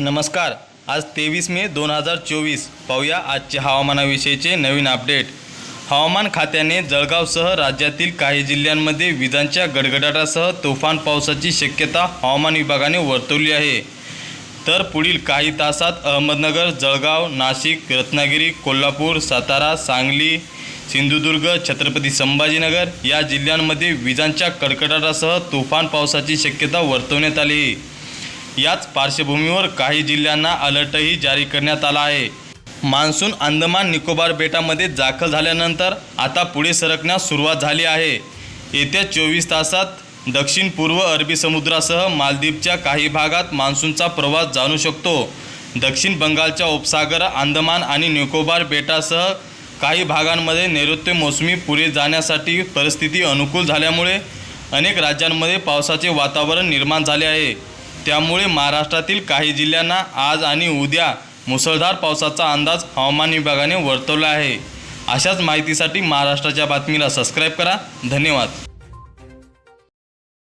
नमस्कार. आज तेवीस मे दोन हजार चोवीस. पाहूया आजचे हवामानाविषयीचे नवीन अपडेट. हवामान खात्याने जळगावसह राज्यातील काही जिल्ह्यांमध्ये विजांच्या गडगडाटासह तुफान पावसाची शक्यता हवामान विभागाने वर्तवली आहे. तर पुढील काही तासात अहमदनगर जळगाव नाशिक रत्नागिरी कोल्हापूर सातारा सांगली सिंधुदुर्ग छत्रपती संभाजीनगर या जिल्ह्यांमध्ये विजांच्या कडकडाटासह तुफान पावसाची शक्यता वर्तवण्यात आली. आहे याच पार्श्वभूमीवर काही जिल्ह्यांना अलर्टही जारी करण्यात आला आहे. मान्सून अंदमान निकोबार बेटामध्ये दाखल झाल्यानंतर आता पुढे सरकण्यास सुरुवात झाली आहे. येत्या चोवीस तासात दक्षिण पूर्व अरबी समुद्रासह मालदीवच्या काही भागात मान्सूनचा प्रवास जाणू शकतो. दक्षिण बंगालच्या उपसागर अंदमान आणि निकोबार बेटासह काही भागांमध्ये नैऋत्य मोसमी पुढे जाण्यासाठी परिस्थिती अनुकूल झाल्यामुळे अनेक राज्यांमध्ये पावसाचे वातावरण निर्माण झाले आहे. त्यामुळे महाराष्ट्रातील काही जिल्ह्यांना आज आणि उद्या मुसळधार पावसाचा अंदाज हवामान विभागाने वर्तवला आहे. अशाच माहितीसाठी महाराष्ट्राच्या बातमीला सबस्क्राईब करा. धन्यवाद.